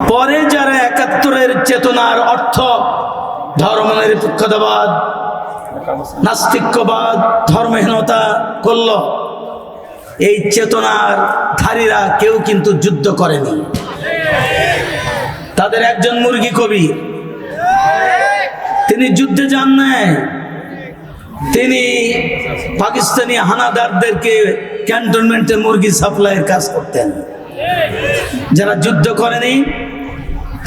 পরে যারা একাত্তরের চেতনার অর্থ, ধর্মনিরপেক্ষতাবাদ, নাস্তিক্যবাদ, ধর্মহীনতা করল, এই চেতনার ধারীরা কেউ কিন্তু যুদ্ধ করেনি। তাদের একজন মুরগি কবি, তিনি যুদ্ধে যান নাই। তিনি পাকিস্তানি হানাদারদেরকে ক্যান্টনমেন্টে মুরগি সাপ্লাইয়ের কাজ করতেন। যারা যুদ্ধ করেনি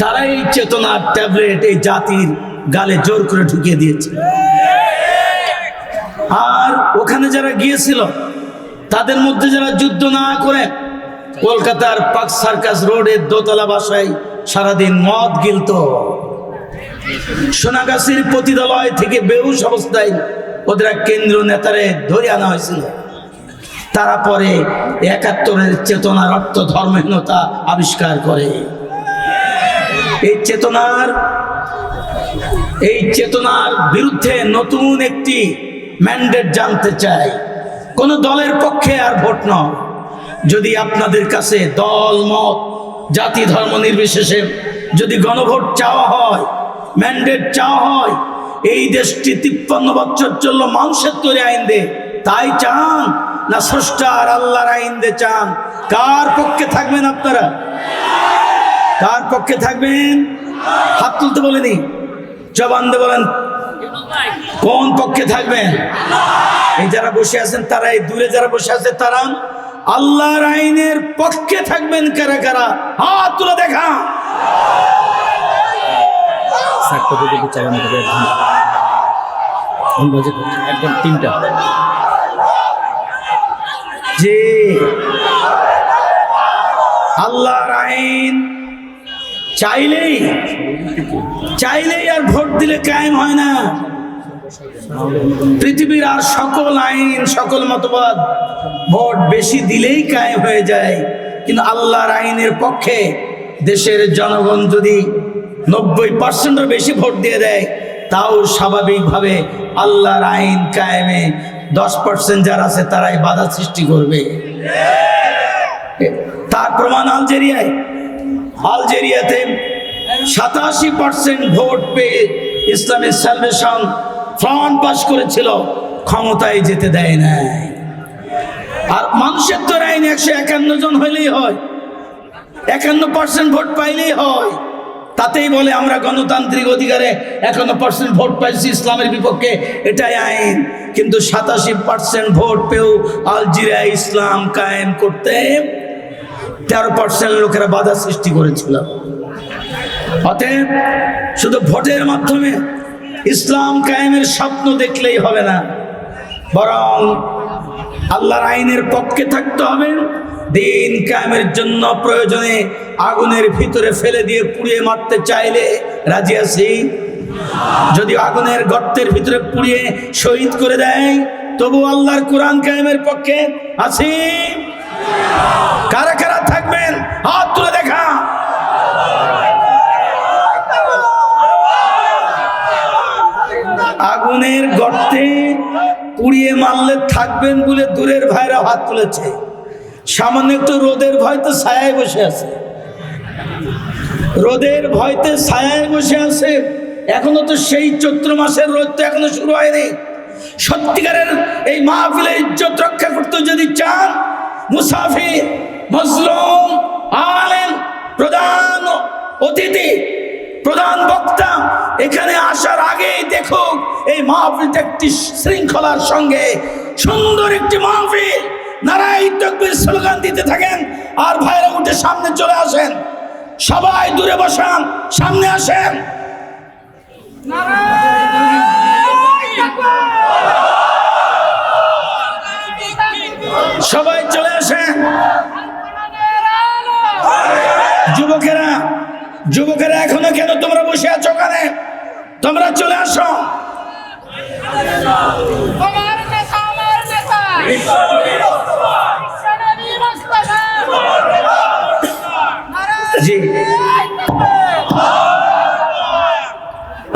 তারাই চেতনার ট্যাবলেট এই জাতির গালে জোর করে ঢুকিয়ে দিয়েছে। আর ওখানে যারা গিয়েছিল, তাদের মধ্যে যারা যুদ্ধ না করে কলকাতার পাক সার্কাস রোডের দোতলা বাসায় সারাদিন মদ গিলত। সোনাগাছির পতিতালয় থেকে বেহুশ অবস্থায় ওদের এক কেন্দ্রীয় নেতারে ধরে আনা হয়েছিল। তারা পরে একাত্তরের চেতনার অর্থ ধর্মহীনতা আবিষ্কার করে। এই চেতনার এই চেতনার বিরুদ্ধে নতুন একটি ম্যান্ডেট জানতে চাই। কোন দলের পক্ষে আর ভোট নয়। যদি আপনাদের কাছে দল, মত, জাতি, ধর্ম নির্বিশেষে যদি গণভোট চাওয়া হয়, ম্যান্ডেট চাওয়া হয়, এই দেশটি তিপ্পান্ন বছর চলল মানুষের তৈরি আইন দে তাই চান না স্রষ্টার আল্লাহর আইন দে চান? কার পক্ষে থাকবেন আপনারা? কার পক্ষে থাকবেন? হাত তুলতে বলেনি। জবান দিয়ে বলেন কোন পক্ষে থাকবেন? এই যারা বসে আছেন তারা এই দূরে যারা বসে আছে তারা আল্লাহর আইনের পক্ষে থাকবেন কারা কারা? হাত তুলে দেখা একদম তিনটা। যে আল্লাহর আইন চাইলেই চাইলেই আর ভোট দিলে কায়েম হয় না। পৃথিবীর আর সকল আইন, সকল মতবাদ ভোট বেশি দিলেই কায়েম হয়ে যায়। কিন্তু আল্লাহর আইনের পক্ষে দেশের জনগণ যদি নব্বই পার্সেন্টের বেশি ভোট দিয়ে দেয়, তাও স্বাভাবিকভাবে আল্লাহর আইন কায়েমে দশ পার্সেন্ট যারা আছে তারাই বাধা সৃষ্টি করবে। তার প্রমাণ আলজেরিয়ায় আলজেরিয়াতে সাতাশি পার্সেন্ট ভোট পেয়ে ইসলামিক সালভেশন ফ্রন্ট পাস করেছিল, ক্ষমতায় যেতে দেয় নাই। আর মানুষের তো আইন একশো একান্ন জন হইলেই হয়। একান্ন পার্সেন্ট ভোট পাইলেই হয়। তাতেই বলে, আমরা গণতান্ত্রিক অধিকারে একান্ন পার্সেন্ট ভোট পাইছি, ইসলামের বিপক্ষে এটাই আইন। কিন্তু সাতাশি পার্সেন্ট ভোট পেয়েও আলজেরিয়া ইসলাম কায়েম করতে তেরো পার্সেন্ট লোকেরা বাধা সৃষ্টি করেছিল। অতএব শুধু ভোটের মাধ্যমে ইসলাম কায়েমের স্বপ্ন দেখলেই হবে না, বরং আল্লাহর আইনের পক্ষে থাকতে হবে, দিন কায়েমের জন্য প্রয়োজনে আগুনের ভিতরে ফেলে দিয়ে পুড়িয়ে মারতে চাইলে রাজি আছি? যদি আগুনের গর্তের ভিতরে পুড়িয়ে শহীদ করে দেয়, তবু আল্লাহর কোরআন কায়েমের পক্ষে আছি? কারা কারা থাকবেন হাত তুলে দেখা আগুনের গর্তে পুড়িয়ে মারলে থাকবেন বলে দূরের ভাইরা হাত তুলেছে। সামান্য একটু রোদের ভয় তো ছায়ায় বসে আছে। রোদের ভয়তে ছায়ায় বসে আছে। এখনও তো সেই চৈত্র মাসের রোদ তো এখনও শুরু হয়নি। সত্যিকারের এই মাহফিলের ইজ্জত রক্ষা করতে যদি চান, মুসাফির মজলুম আলেম, প্রধান অতিথি, প্রধান বক্তা, এখানে আসার আগেই দেখুক এই মাহফিলটা একটি শৃঙ্খলার সঙ্গে সুন্দর একটি মাহফিল। নারাই তকবির স্লোগান দিতে থাকেন আর ভাইরা উঠে সামনে চলে আসেন। সবাই দূরে বসান, সামনে আসেন। সবাই চলে আসেন। যুবকেরা যুবকেরা এখনো কেন তোমরা বসে আছো ওখানে তোমরা চলে আসো আমার নেতা আমার নেতা বিশ্বনবী মুস্তাফা জি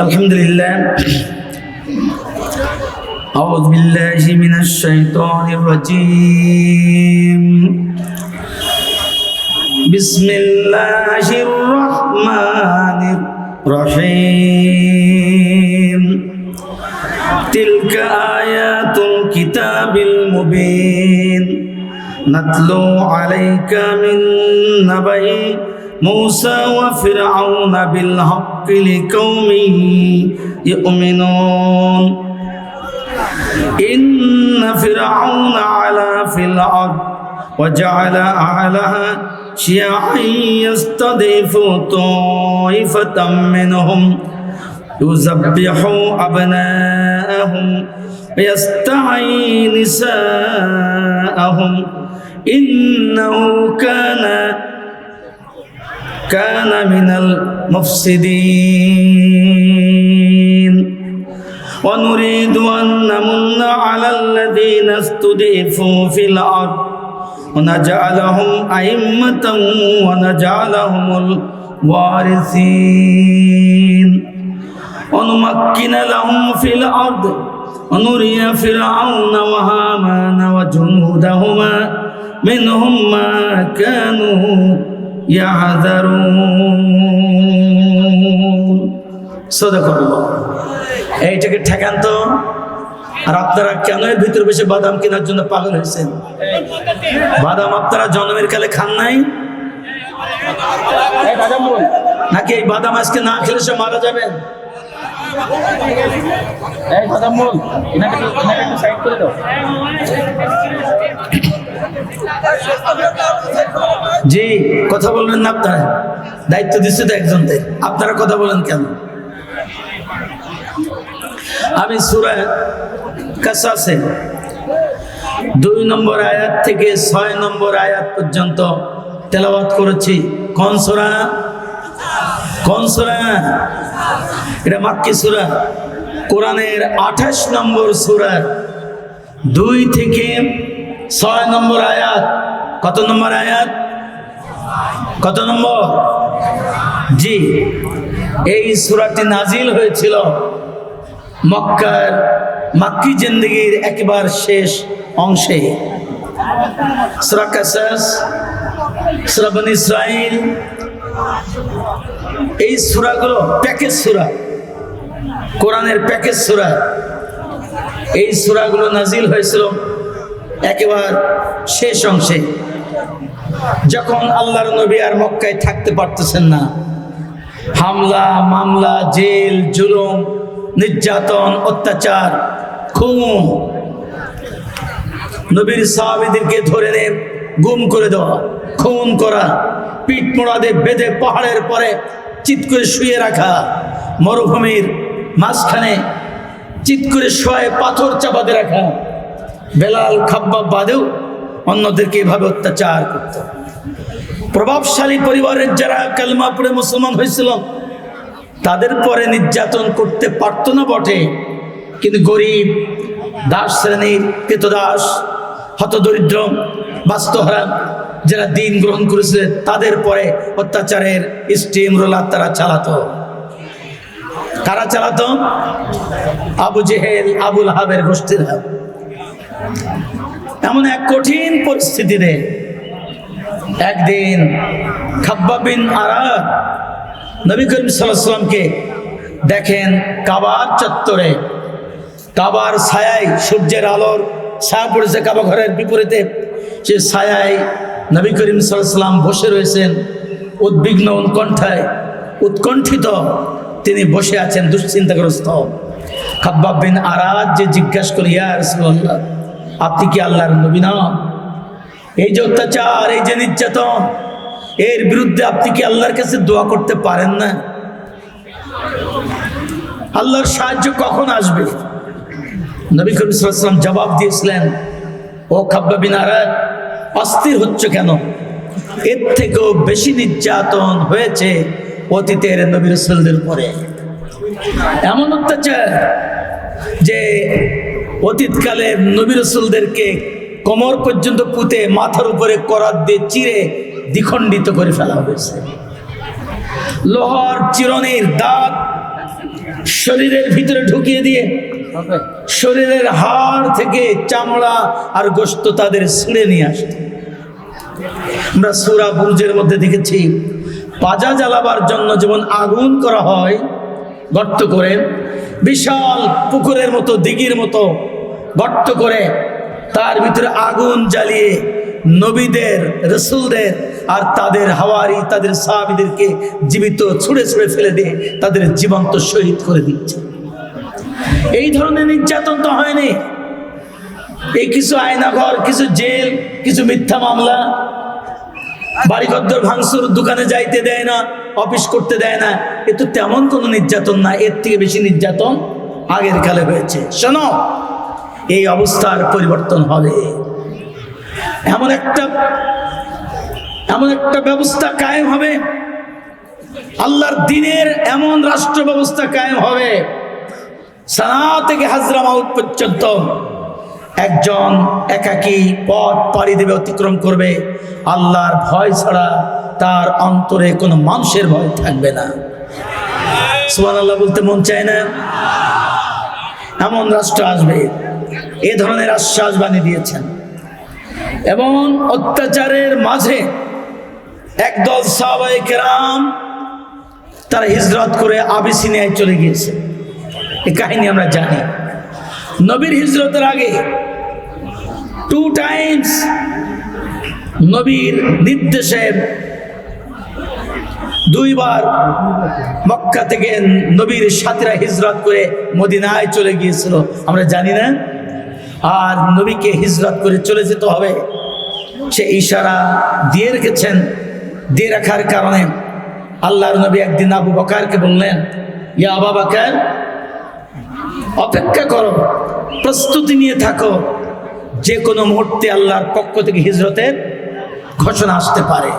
আলহামদুলিল্লাহ أعوذ بالله من الشيطان الرجيم بسم الله الرحمن الرحيم. تلك آيات الكتاب المبين. نتلو عليك من نبأ موسى وفرعون بالحق لقوم يؤمنون. إن فرعون علا في الأرض وجعل أهلها شيعا يستضيف طائفة منهم يذبح أبناءهم ويستحيي نساءهم إنه كان كان من المفسدين ونريد أن نمن على الذين استضيفوا في الأرض ونجعلهم أئمة ونجعلهم الوارثين ونمكن لهم في الأرض ونري فرعون وهامان وجنودهما منهم ما كانوا يحذرون صدق الله এইটাকে ঠেকান তো আর আপনারা কেন এর ভিতরে বসে বাদাম কেনার জন্য পাগল হয়েছেন? বাদাম আপনারা জন্মের কালে খান নাই? নাকি এই বাদাম আজকে না খেলে সে মারা যাবেন? জি কথা বলবেন না আপনারা। দায়িত্ব দিচ্ছে তো একজনদের। আপনারা কথা বলেন কেন? আমি সুরা কাসাসে দুই নম্বর আয়াত থেকে ছয় নম্বর আয়াত পর্যন্ত তেলাওয়াত করেছি। কোন সুরা? কোন সুরা? এটা মাক্কি সুরা। কোরআনের আঠাশ নম্বর সুরা। দুই থেকে ছয় নম্বর আয়াত। কত নম্বর আয়াত? কত নম্বর? জি। এই সুরাটি নাজিল হয়েছিল মক্কার মাক্কি জিন্দগির একবার শেষ অংশে। বনি ইসরাইল, এই সুরাগুলো প্যাকেজ সুরা। কোরআনের প্যাকেজ সুরা। এই সুরাগুলো নাজিল হয়েছিল একেবার শেষ অংশে। যখন আল্লাহর নবী আর মক্কায় থাকতে পারতেছেন না, হামলা, মামলা, জেল, জুলুম নির্যাতন, অত্যাচার, খুন। নবীর সাহাবিদেরকে ধরে নে, গুম করে দেওয়া, খুন করা, পিঠ মোড়াদে বেঁধে পাহাড়ের পরে চিত করে শুয়ে রাখা, মরুভূমির মাঝখানে চিত করে শোয়ে পাথর চাপাতে রাখা, বেলাল খাব্বা বাদেও অন্যদেরকে এভাবে অত্যাচার করত। প্রভাবশালী পরিবারের যারা কালমা পড়ে মুসলমান হয়েছিল তাদের পরে নির্যাতন করতে পারতো না বটে। কিন্তু গরিব, দাস শ্রেণির কৃতদাস হতদরিদ্র, বাস্তুহারা যারা দিন গ্রহণ করেছিলেন তাদের পরে অত্যাচারের স্টিম রোলার তারা চালাতো। কারা চালাতো? আবু জেহেল আবুল হাবের গোষ্ঠীরা। এমন এক কঠিন পরিস্থিতিতে একদিন খাব্বা বিন আরা নবী করিম সাল্লামকে দেখেন কাবার চত্বরে, কাবার ছায়ায় সূর্যের আলোর ছায়া পড়েছে কাবা ঘরের বিপরীতে। সে ছায়ায় নবী করিম সাল্লাম বসে রয়েছেন, উদ্বিগ্ন উৎকণ্ঠায়। উৎকণ্ঠিত তিনি বসে আছেন দুশ্চিন্তাগ্রস্ত। খাব্বাব বিন আরাজ যে জিজ্ঞাসা করি আপনি কি আল্লাহর নবী না? এই যে অত্যাচার, এই যে নির্যাতন এর বিরুদ্ধে আপনি কি আল্লাহর কাছে দোয়া করতে পারেন না? আল্লাহর সাহায্য কখন আসবে? নবী করিম জবাব দিয়েছিলেন, ও খাব্বা অস্থির হচ্ছে কেন? এর থেকেও বেশি নির্যাতন হয়েছে অতীতের নবী রসুলদের পরে। এমন অত্যাচার যে অতীতকালে নবী রসুলদেরকে কোমর পর্যন্ত পুঁতে মাথার উপরে করাত দিয়ে চিরে দ্বিখণ্ডিত করে ফেলা হয়েছে। লোহার চিরনির দাঁত শরীরের ভিতরে ঢুকিয়ে দিয়ে শরীরের হাড় থেকে চামড়া আর গোস্ত তাদের ছিঁড়ে নিয়ে আসত আমরা সুরা বুরুজের মধ্যে দেখেছি, পাজা জ্বালাবার জন্য যেমন আগুন করা হয়, গর্ত করে, বিশাল পুকুরের মতো, দিঘির মতো গর্ত করে, তার ভিতরে আগুন জ্বালিয়ে নবীদের, রসুলদের আর তাদের হাওয়ারি, তাদের সাহাবিদেরকে জীবিত ছুঁড়ে ছুঁড়ে ফেলে দিয়ে তাদের জীবন্ত শহীদ করে দিচ্ছে। এই ধরনের নির্যাতন তো হয়নি এই কিছু আয়নাঘর, কিছু জেল, কিছু মিথ্যা মামলা বাড়িঘর ভাঙচুর, দোকানে যাইতে দেয় না, অফিস করতে দেয় না, এ তো তেমন কোনো নির্যাতন না, এর থেকে বেশি নির্যাতন আগের কালে হয়েছে। শোনো, এই অবস্থার পরিবর্তন হবে। এমন একটা এমন একটা ব্যবস্থা কায়েম হবে। আল্লাহর দিনের এমন রাষ্ট্র ব্যবস্থা কায়েম হবে সানা থেকে হাজরা মাউত পর্যন্ত একজন একাকী পথ পাড়ি দেবে, অতিক্রম করবে। আল্লাহর ভয় ছাড়া তার অন্তরে কোনো মানুষের ভয় থাকবে না। সুমান আল্লাহ বলতে মন চায় না? এমন রাষ্ট্র আসবে, এ ধরনের আশ্বাস বানিয়ে দিয়েছেন। এবং অত্যাচারের মাঝে একদল সাহাবায়ে কেরাম তারা হিজরত করে আবিসিনিয়ায় চলে গিয়েছে। এই কাহিনী আমরা জানি। নবীর হিজরতের আগে টু টাইমস নবীর নির্দেশে দুইবার মক্কা থেকে নবীর সাথীরা হিজরত করে মদিনায় চলে গিয়েছিল। আমরা জানি না আর নবীকে হিজরত করে চলে যেতে হবে। সে ইশারা দিয়ে রেখেছেন, দিয়ে রাখার কারণে আল্লাহর নবী একদিন আবু বকারকে বললেন, ইয়া আবা বাকার, অপেক্ষা করো, প্রস্তুতি নিয়ে থাকো। যে কোনো মুহূর্তে আল্লাহর পক্ষ থেকে হিজরতের ঘোষণা আসতে পারে।